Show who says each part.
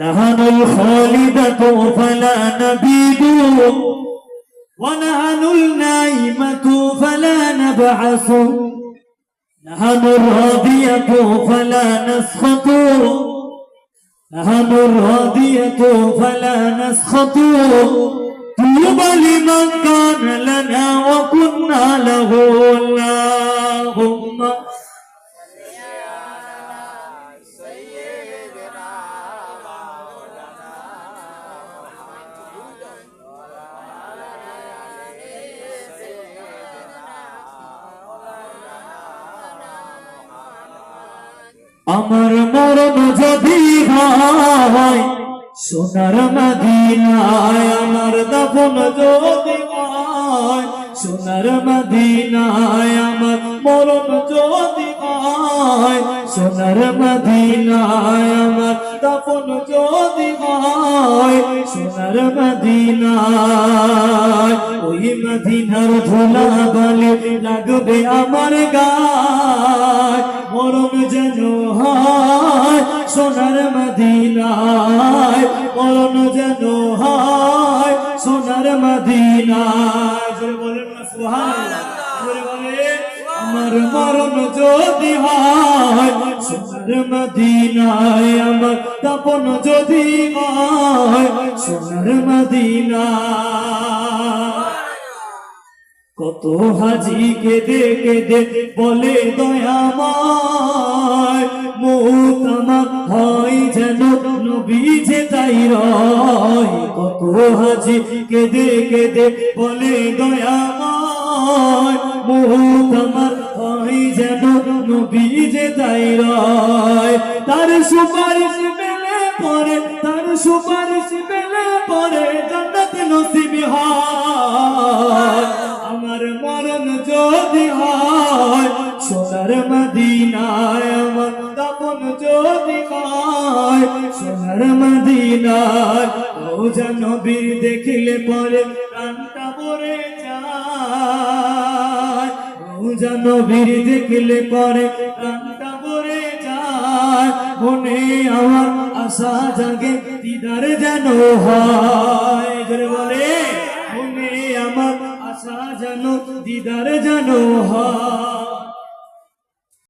Speaker 1: نحن الخالدة فلا نبيد. ونحن النائمة فلا نبعث. نحن الراضية فلا نسخط. نحن الراضية فلا نسخط. طوبى لمن كان لنا وكنا له আমার মরণ যদি হয়, সোনার মদিনায় আমার দাফন যদি হয়, সোনার মদিনায় আমার মরণ যদি হয়, সোনার মদিনায় আমার দাফন যদি হয়, সোনার মদিনায় ওই মদিনার ধুলা বলে লাগবে আমার গায়। আমার মরণ যদি হয় মদিনায় আমার তাপন যদি হয় কত হাজি কেঁদে কেঁদে বলে দয়াময়। তাই রয় কত হাজি কেঁদে কেঁদে বলে, দয়াময় মুখ আমার হয় যেন যে তাই রয়। তার সুপারিশ পেলে পরে তার সুপারিশ পেলে পরে জান্নাত নসিব হয়। আমার মরণ যদি হয়, সোনার মদিনায় হয় সোনার মদিনায় ও নবীর দেখিলে পরে প্রাণটা ভরে যায়। ও নবীর দেখিলে পরে প্রাণটা ভরে যায়। মনে আমার আশা জাগে, দিদার যেন হয়। বলে, মনে আমার আশা যেন, দিদার যেন হয়।